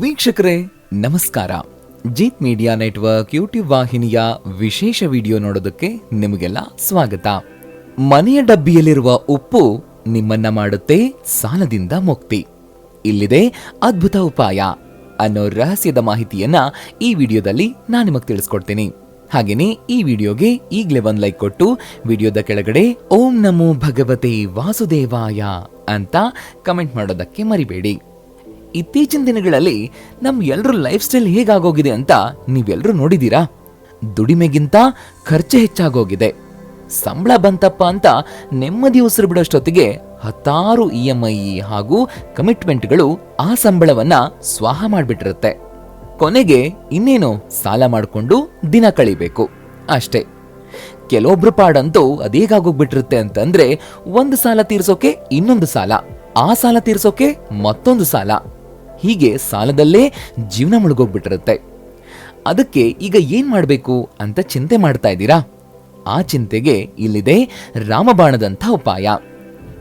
ವೀಕ್ಷಕರೇ, ನಮಸ್ಕಾರ. Jeet media network YouTube ವಾಹಿನಿಯ ವಿಶೇಷ ವಿಡಿಯೋ ನೋಡೋದಕ್ಕೆ ನಿಮಗೆಲ್ಲ ಸ್ವಾಗತ. ಮನೆಯ ಡಬ್ಬಿಯಲ್ಲಿರುವ ಉಪ್ಪು ನಿಮ್ಮನ್ನ ಮಾಡುತ್ತೆ, ಸಾಲದಿಂದ ಮುಕ್ತಿ. ಇಲ್ಲಿದೆ ಅದ್ಭುತ ಉಪಾಯ. ಅನ್ನೋ ರಹಸ್ಯದ ಮಾಹಿತಿಯನ್ನ ಈ ವಿಡಿಯೋದಲ್ಲಿ ನಾನು ನಿಮಗೆ ತಿಳಿಸ್ಕೊಡ್ತೀನಿ. ಹಾಗೇನೆ ಈ ವಿಡಿಯೋಗೆ ಈಗಲೇ ಒಂದು ಲೈಕ್ ಕೊಟ್ಟು, ವಿಡಿಯೋದ ಕೆಳಗಡೆ ಓಂ ನಮೋ ಭಗವತೆ ವಾಸುದೇವಾಯ ಅಂತ ಕಮೆಂಟ್ ಮಾಡೋದಕ್ಕೆ ಮರಿಬೇಡಿ. ಇತ್ತೀಚಿನ ದಿನಗಳಲ್ಲಿ ನಮ್ ಎಲ್ಲರೂ ಲೈಫ್ ಸ್ಟೈಲ್ ಹೇಗಾಗೋಗಿದೆ ಅಂತ ನೀವೆಲ್ಲರೂ ನೋಡಿದೀರಾ? ದುಡಿಮೆಗಿಂತ ಖರ್ಚು ಹೆಚ್ಚಾಗೋಗಿದೆ. ಸಂಬಳ ಬಂತಪ್ಪ ಅಂತ ನೆಮ್ಮದಿ ಉಸಿರು ಬಿಡೋಷ್ಟೊತ್ತಿಗೆ ಹತ್ತಾರು ಇ ಎಂ ಐ ಹಾಗೂ ಕಮಿಟ್ಮೆಂಟ್ಗಳು ಆ ಸಂಬಳವನ್ನ ಸ್ವಾಹ ಮಾಡ್ಬಿಟ್ಟಿರುತ್ತೆ. ಕೊನೆಗೆ ಇನ್ನೇನು ಸಾಲ ಮಾಡಿಕೊಂಡು ದಿನ ಕಳಿಬೇಕು. ಅಷ್ಟೇ. ಕೆಲವೊಬ್ರು ಪಾಡಂತೂ ಅದೇಗಾಗೋಗ್ಬಿಟ್ಟಿರುತ್ತೆ ಅಂತಂದ್ರೆ ಒಂದು ಸಾಲ ತೀರ್ಸೋಕೆ ಇನ್ನೊಂದು ಸಾಲ, ಆ ಸಾಲ ತೀರ್ಸೋಕೆ ಮತ್ತೊಂದು ಸಾಲ. ಹೀಗೆ ಸಾಲದಲ್ಲೇ ಜೀವನ ಮುಳುಗೋಗ್ಬಿಟ್ಟಿರುತ್ತೆ. ಅದಕ್ಕೆ ಈಗ ಏನ್ ಮಾಡಬೇಕು ಅಂತ ಚಿಂತೆ ಮಾಡ್ತಾ ಇದ್ದೀರಾ? ಆ ಚಿಂತೆಗೆ ಇಲ್ಲಿದೆ ರಾಮಬಾಣದಂಥ ಉಪಾಯ.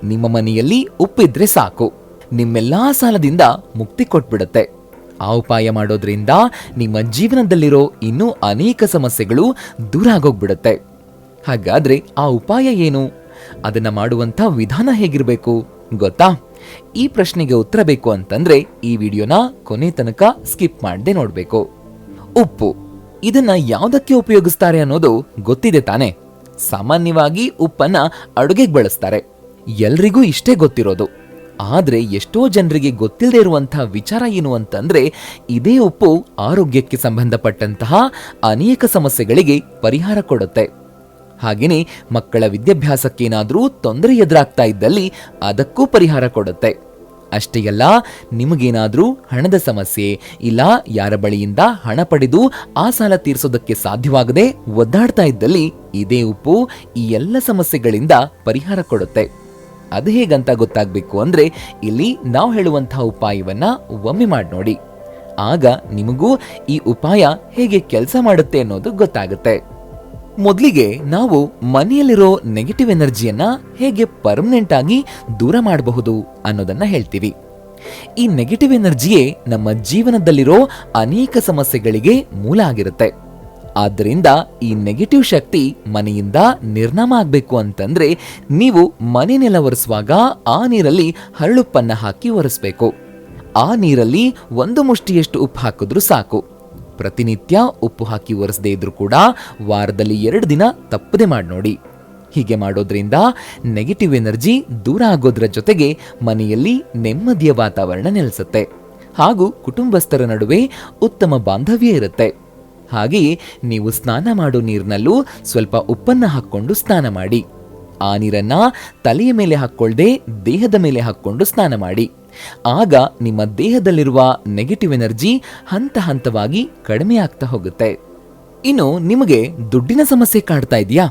ನಿಮ್ಮ ಮನೆಯಲ್ಲಿ ಉಪ್ಪಿದ್ರೆ ಸಾಕು. ನಿಮ್ಮೆಲ್ಲಾ ಸಾಲದಿಂದ ಮುಕ್ತಿ ಕೊಟ್ಬಿಡುತ್ತೆ. ಆ ಉಪಾಯ ಮಾಡೋದ್ರಿಂದ ನಿಮ್ಮ ಜೀವನದಲ್ಲಿರೋ ಇನ್ನೂ ಅನೇಕ ಸಮಸ್ಯೆಗಳು ದೂರ ಆಗೋಗ್ಬಿಡುತ್ತೆ. ಹಾಗಾದ್ರೆ ಆ ಉಪಾಯ ಏನು? ಅದನ್ನ ಮಾಡುವಂಥ ವಿಧಾನ ಹೇಗಿರಬೇಕು? ಗೊತ್ತಾ? ಈ ಪ್ರಶ್ನೆಗೆ ಉತ್ತರ ಬೇಕು ಅಂತಂದ್ರೆ ಈ ವಿಡಿಯೋನ ಕೊನೆ ತನಕ ಸ್ಕಿಪ್ ಮಾಡದೆ ನೋಡ್ಬೇಕು. ಉಪ್ಪು. ಇದನ್ನ ಯಾವುದಕ್ಕೆ ಉಪಯೋಗಿಸ್ತಾರೆ ಅನ್ನೋದು ಗೊತ್ತಿದೆ ತಾನೆ. ಸಾಮಾನ್ಯವಾಗಿ ಉಪ್ಪನ್ನ ಅಡುಗೆಗೆ ಬಳಸ್ತಾರೆ. ಎಲ್ರಿಗೂ ಇಷ್ಟೇ ಗೊತ್ತಿರೋದು. ಆದ್ರೆ ಎಷ್ಟೋ ಜನರಿಗೆ ಗೊತ್ತಿಲ್ಲದೆ ಇರುವಂತಹ ವಿಚಾರ ಏನು ಅಂತಂದ್ರೆ, ಇದೇ ಉಪ್ಪು ಆರೋಗ್ಯಕ್ಕೆ ಸಂಬಂಧಪಟ್ಟಂತಹ ಅನೇಕ ಸಮಸ್ಯೆಗಳಿಗೆ ಪರಿಹಾರ ಕೊಡುತ್ತೆ. ಹಾಗೇನೆ ಮಕ್ಕಳ ವಿದ್ಯಾಭ್ಯಾಸಕ್ಕೇನಾದರೂ ತೊಂದರೆ ಎದುರಾಗ್ತಾ ಇದ್ದಲ್ಲಿ ಅದಕ್ಕೂ ಪರಿಹಾರ ಕೊಡುತ್ತೆ. ಅಷ್ಟೇ ಅಲ್ಲ, ನಿಮಗೇನಾದರೂ ಹಣದ ಸಮಸ್ಯೆ ಇಲ್ಲ, ಯಾರ ಬಳಿಯಿಂದ ಹಣ ಪಡೆದು ಆ ಸಾಲ ತೀರಿಸೋದಕ್ಕೆ ಸಾಧ್ಯವಾಗದೆ ಒದ್ದಾಡ್ತಾ ಇದ್ದಲ್ಲಿ ಇದೇ ಉಪ್ಪು ಈ ಎಲ್ಲ ಸಮಸ್ಯೆಗಳಿಂದ ಪರಿಹಾರ ಕೊಡುತ್ತೆ. ಅದು ಹೇಗಂತ ಗೊತ್ತಾಗಬೇಕು ಅಂದರೆ ಇಲ್ಲಿ ನಾವು ಹೇಳುವಂತಹ ಉಪಾಯವನ್ನ ಒಮ್ಮೆ ಮಾಡಿ ನೋಡಿ. ಆಗ ನಿಮಗೂ ಈ ಉಪಾಯ ಹೇಗೆ ಕೆಲಸ ಮಾಡುತ್ತೆ ಅನ್ನೋದು ಗೊತ್ತಾಗುತ್ತೆ. ಮೊದಲಿಗೆ ನಾವು ಮನೆಯಲ್ಲಿರೋ ನೆಗೆಟಿವ್ ಎನರ್ಜಿಯನ್ನ ಹೇಗೆ ಪರ್ಮನೆಂಟ್ ಆಗಿ ದೂರ ಮಾಡಬಹುದು ಅನ್ನೋದನ್ನ ಹೇಳ್ತೀವಿ. ಈ ನೆಗೆಟಿವ್ ಎನರ್ಜಿಯೇ ನಮ್ಮ ಜೀವನದಲ್ಲಿರೋ ಅನೇಕ ಸಮಸ್ಯೆಗಳಿಗೆ ಮೂಲ ಆಗಿರುತ್ತೆ. ಆದ್ದರಿಂದ ಈ ನೆಗೆಟಿವ್ ಶಕ್ತಿ ಮನೆಯಿಂದ ನಿರ್ನಾಮ ಆಗಬೇಕು ಅಂತಂದ್ರೆ ನೀವು ಮನೆ ನೆಲ ಒರೆಸುವಾಗ ಆ ನೀರಲ್ಲಿ ಹರಳುಪ್ಪನ್ನ ಹಾಕಿ ಒರೆಸಬೇಕು. ಆ ನೀರಲ್ಲಿ ಒಂದು ಮುಷ್ಟಿಯಷ್ಟು ಉಪ್ಪು ಹಾಕಿದ್ರೂ ಸಾಕು. ಪ್ರತಿನಿತ್ಯ ಉಪ್ಪು ಹಾಕಿ ಒರೆಸದೇ ಇದ್ರೂ ಕೂಡ ವಾರದಲ್ಲಿ ಎರಡು ದಿನ ತಪ್ಪದೆ ಮಾಡಿ ನೋಡಿ. ಹೀಗೆ ಮಾಡೋದ್ರಿಂದ ನೆಗೆಟಿವ್ ಎನರ್ಜಿ ದೂರ ಆಗೋದ್ರ ಜೊತೆಗೆ ಮನೆಯಲ್ಲಿ ನೆಮ್ಮದಿಯ ವಾತಾವರಣ ನೆಲೆಸುತ್ತೆ. ಹಾಗೂ ಕುಟುಂಬಸ್ಥರ ನಡುವೆ ಉತ್ತಮ ಬಾಂಧವ್ಯ ಇರುತ್ತೆ. ಹಾಗೆಯೇ ನೀವು ಸ್ನಾನ ಮಾಡೋ ನೀರಿನಲ್ಲೂ ಸ್ವಲ್ಪ ಉಪ್ಪನ್ನ ಹಾಕ್ಕೊಂಡು ಸ್ನಾನ ಮಾಡಿ. ಆ ನೀರನ್ನ ತಲೆಯ ಮೇಲೆ ಹಾಕ್ಕೊಳ್ಳದೆ ದೇಹದ ಮೇಲೆ ಹಾಕ್ಕೊಂಡು ಸ್ನಾನ ಮಾಡಿ. ಆಗ ನಿಮ್ಮ ದೇಹದಲ್ಲಿರುವ ನೆಗೆಟಿವ್ ಎನರ್ಜಿ ಹಂತ ಹಂತವಾಗಿ ಕಡಿಮೆ ಆಗ್ತಾ ಹೋಗುತ್ತೆ. ಇನ್ನು ನಿಮಗೆ ದುಡ್ಡಿನ ಸಮಸ್ಯೆ ಕಾಡ್ತಾ ಇದೆಯಾ?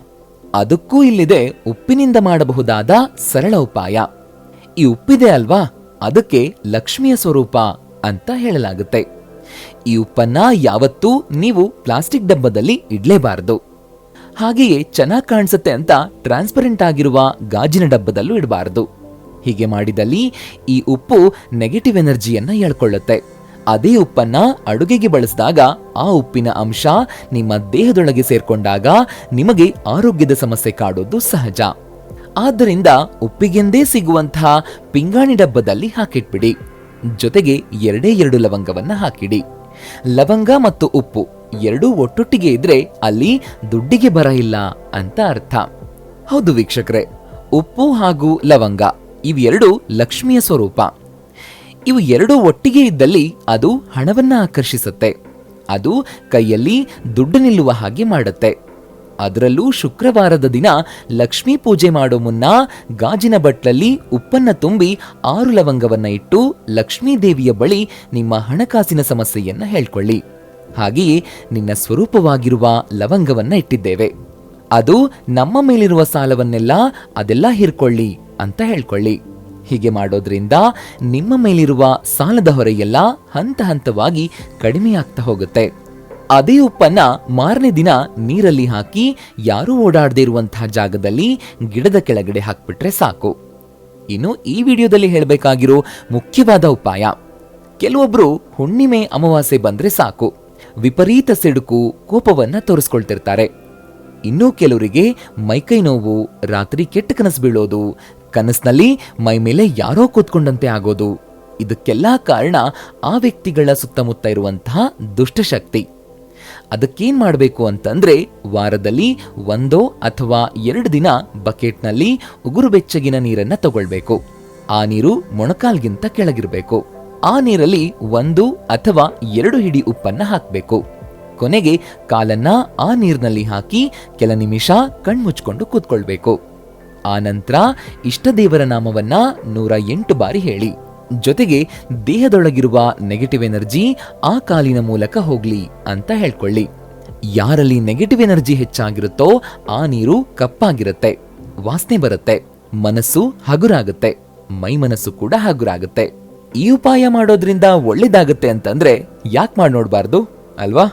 ಅದಕ್ಕೂ ಇಲ್ಲಿದೆ ಉಪ್ಪಿನಿಂದ ಮಾಡಬಹುದಾದ ಸರಳ ಉಪಾಯ. ಈ ಉಪ್ಪಿದೆ ಅಲ್ವಾ? ಅದಕ್ಕೆ ಲಕ್ಷ್ಮಿಯ ಸ್ವರೂಪ ಅಂತ ಹೇಳಲಾಗುತ್ತೆ. ಈ ಉಪ್ಪನ್ನ ಯಾವತ್ತೂ ನೀವು ಪ್ಲಾಸ್ಟಿಕ್ ಡಬ್ಬದಲ್ಲಿ ಇಡಲೇಬಾರದು. ಹಾಗೆಯೇ ಚೆನ್ನಾಗಿ ಕಾಣಿಸುತ್ತೆ ಅಂತ ಟ್ರಾನ್ಸ್ಪರೆಂಟ್ ಆಗಿರುವ ಗಾಜಿನ ಡಬ್ಬದಲ್ಲೂ ಇಡಬಾರದು. ಹೀಗೆ ಮಾಡಿದಲ್ಲಿ ಈ ಉಪ್ಪು ನೆಗೆಟಿವ್ ಎನರ್ಜಿಯನ್ನು ಹೇಳ್ಕೊಳ್ಳುತ್ತೆ. ಅದೇ ಉಪ್ಪನ್ನ ಅಡುಗೆಗೆ ಬಳಸಿದಾಗ ಆ ಉಪ್ಪಿನ ಅಂಶ ನಿಮ್ಮ ದೇಹದೊಳಗೆ ಸೇರ್ಕೊಂಡಾಗ ನಿಮಗೆ ಆರೋಗ್ಯದ ಸಮಸ್ಯೆ ಕಾಡೋದು ಸಹಜ. ಆದ್ದರಿಂದ ಉಪ್ಪಿಗೆಂದೇ ಸಿಗುವಂತಹ ಪಿಂಗಾಣಿ ಡಬ್ಬದಲ್ಲಿ ಹಾಕಿಟ್ಬಿಡಿ. ಜೊತೆಗೆ ಎರಡೇ ಎರಡು ಲವಂಗವನ್ನ ಹಾಕಿಡಿ. ಲವಂಗ ಮತ್ತು ಉಪ್ಪು ಎರಡೂ ಒಟ್ಟೊಟ್ಟಿಗೆ ಇದ್ರೆ ಅಲ್ಲಿ ದುಡ್ಡಿಗೆ ಬರ ಇಲ್ಲ ಅಂತ ಅರ್ಥ. ಹೌದು ವೀಕ್ಷಕರೇ, ಉಪ್ಪು ಹಾಗೂ ಲವಂಗ ಇವೆರಡು ಲಕ್ಷ್ಮಿಯ ಸ್ವರೂಪ. ಇವು ಎರಡೂ ಒಟ್ಟಿಗೆ ಇದ್ದಲ್ಲಿ ಅದು ಹಣವನ್ನ ಆಕರ್ಷಿಸುತ್ತೆ. ಅದು ಕೈಯಲ್ಲಿ ದುಡ್ಡು ನಿಲ್ಲುವ ಹಾಗೆ ಮಾಡುತ್ತೆ. ಅದರಲ್ಲೂ ಶುಕ್ರವಾರದ ದಿನ ಲಕ್ಷ್ಮೀ ಪೂಜೆ ಮಾಡೋ ಮುನ್ನ ಗಾಜಿನ ಬಟ್ಲಲ್ಲಿ ಉಪ್ಪನ್ನ ತುಂಬಿ ಆರು ಲವಂಗವನ್ನ ಇಟ್ಟು ಲಕ್ಷ್ಮೀ ದೇವಿಯ ಬಳಿ ನಿಮ್ಮ ಹಣಕಾಸಿನ ಸಮಸ್ಯೆಯನ್ನ ಹೇಳ್ಕೊಳ್ಳಿ. ಹಾಗೆಯೇ ನಿನ್ನ ಸ್ವರೂಪವಾಗಿರುವ ಲವಂಗವನ್ನ ಇಟ್ಟಿದ್ದೇವೆ. ಅದು ನಮ್ಮ ಮೇಲಿರುವ ಸಾಲವನ್ನೆಲ್ಲ ಅದೆಲ್ಲ ಹಿರ್ಕೊಳ್ಳಿ. ಅಂತ ಹೇಳ್ಕೊಳ್ಳಿ. ಹೀಗೆ ಮಾಡೋದ್ರಿಂದ ನಿಮ್ಮ ಮೇಲಿರುವ ಸಾಲದ ಹೊರೆಯೆಲ್ಲ ಹಂತ ಹಂತವಾಗಿ ಕಡಿಮೆಯಾಗ್ತಾ ಹೋಗುತ್ತೆ. ಅದೇ ಉಪ್ಪನ್ನ ಮಾರನೇ ದಿನ ನೀರಲ್ಲಿ ಹಾಕಿ ಯಾರೂ ಓಡಾಡದೇ ಇರುವಂತಹ ಜಾಗದಲ್ಲಿ ಗಿಡದ ಕೆಳಗಡೆ ಹಾಕ್ಬಿಟ್ರೆ ಸಾಕು. ಇನ್ನು ಈ ವಿಡಿಯೋದಲ್ಲಿ ಹೇಳಬೇಕಾಗಿರೋ ಮುಖ್ಯವಾದ ಉಪಾಯ. ಕೆಲವೊಬ್ರು ಹುಣ್ಣಿಮೆ ಅಮಾವಾಸ್ಯೆ ಬಂದ್ರೆ ಸಾಕು. ವಿಪರೀತ ಸಿಡುಕು ಕೋಪವನ್ನ ತೋರಿಸ್ಕೊಳ್ತಿರ್ತಾರೆ. ಇನ್ನೂ ಕೆಲವರಿಗೆ ಮೈಕೈ ನೋವು, ರಾತ್ರಿ ಕೆಟ್ಟ ಕನಸು ಬೀಳೋದು ಕನಸಿನಲ್ಲಿ ಮೈ ಮೇಲೆ ಯಾರೋ ಕೂತ್ಕೊಂಡಂತೆ ಆಗೋದು. ಇದಕ್ಕೆಲ್ಲ ಕಾರಣ ಆ ವ್ಯಕ್ತಿಗಳ ಸುತ್ತಮುತ್ತ ಇರುವಂತಹ ದುಷ್ಟಶಕ್ತಿ. ಅದಕ್ಕೇನ್ ಮಾಡಬೇಕು ಅಂತಂದ್ರೆ ವಾರದಲ್ಲಿ ಒಂದೋ ಅಥವಾ ಎರಡು ದಿನ ಬಕೆಟ್ನಲ್ಲಿ ಉಗುರು ಬೆಚ್ಚಗಿನ ನೀರನ್ನ ತಗೊಳ್ಬೇಕು. ಆ ನೀರು ಮೊಣಕಾಲ್ಗಿಂತ ಕೆಳಗಿರಬೇಕು. ಆ ನೀರಲ್ಲಿ ಒಂದು ಅಥವಾ ಎರಡು ಹಿಡಿ ಉಪ್ಪನ್ನ ಹಾಕಬೇಕು. ಕೊನೆಗೆ ಕಾಲನ್ನ ಆ ನೀರಿನಲ್ಲಿ ಹಾಕಿ ಕೆಲ ನಿಮಿಷ ಕಣ್ಮುಚ್ಕೊಂಡು ಕೂತ್ಕೊಳ್ಬೇಕು. ಆ ನಂತರ ಇಷ್ಟದೇವರ ನಾಮವನ್ನ ನೂರ ಎಂಟು ಬಾರಿ ಹೇಳಿ. ಜೊತೆಗೆ ದೇಹದೊಳಗಿರುವ ನೆಗೆಟಿವ್ ಎನರ್ಜಿ ಆ ಕಾಲಿನ ಮೂಲಕ ಹೋಗ್ಲಿ ಅಂತ ಹೇಳ್ಕೊಳ್ಳಿ. ಯಾರಲ್ಲಿ ನೆಗೆಟಿವ್ ಎನರ್ಜಿ ಹೆಚ್ಚಾಗಿರುತ್ತೋ ಆ ನೀರು ಕಪ್ಪಾಗಿರುತ್ತೆ, ವಾಸನೆ ಬರುತ್ತೆ, ಮನಸ್ಸು ಹಗುರಾಗುತ್ತೆ, ಮೈ ಮನಸ್ಸು ಕೂಡ ಹಗುರಾಗುತ್ತೆ. ಈ ಉಪಾಯ ಮಾಡೋದ್ರಿಂದ ಒಳ್ಳೇದಾಗುತ್ತೆ ಅಂತಂದ್ರೆ ಯಾಕೆ ಮಾಡಿ ನೋಡ್ಬಾರ್ದು ಅಲ್ವಾ?